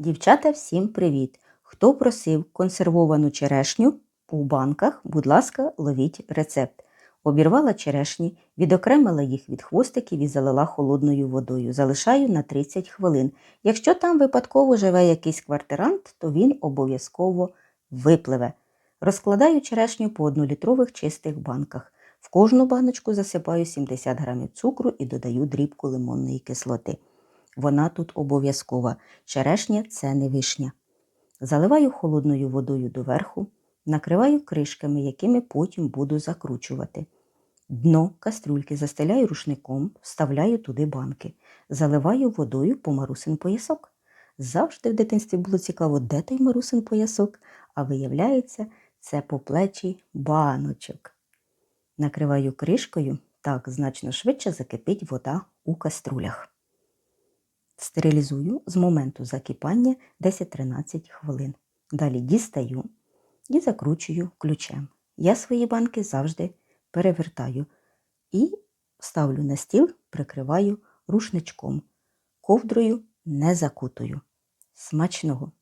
Дівчата, всім привіт! Хто просив консервовану черешню у банках, будь ласка, ловіть рецепт. Обірвала черешні, відокремила їх від хвостиків і залила холодною водою. Залишаю на 30 хвилин. Якщо там випадково живе якийсь квартирант, то він обов'язково випливе. Розкладаю черешню по 1-літрових чистих банках. В кожну баночку засипаю 70 грамів цукру і додаю дрібку лимонної кислоти. Вона тут обов'язкова. Черешня це не вишня. Заливаю холодною водою доверху, накриваю кришками, якими потім буду закручувати. Дно кастрюльки застеляю рушником, вставляю туди банки, заливаю водою по марусин поясок. Завжди в дитинстві було цікаво, де той марусин поясок, а виявляється, це по плечі баночок. Накриваю кришкою, так значно швидше закипить вода у каструлях. Стерилізую з моменту закипання 10-13 хвилин. Далі дістаю і закручую ключем. Я свої банки завжди перевертаю і ставлю на стіл, прикриваю рушничком. Ковдрою не закутую. Смачного!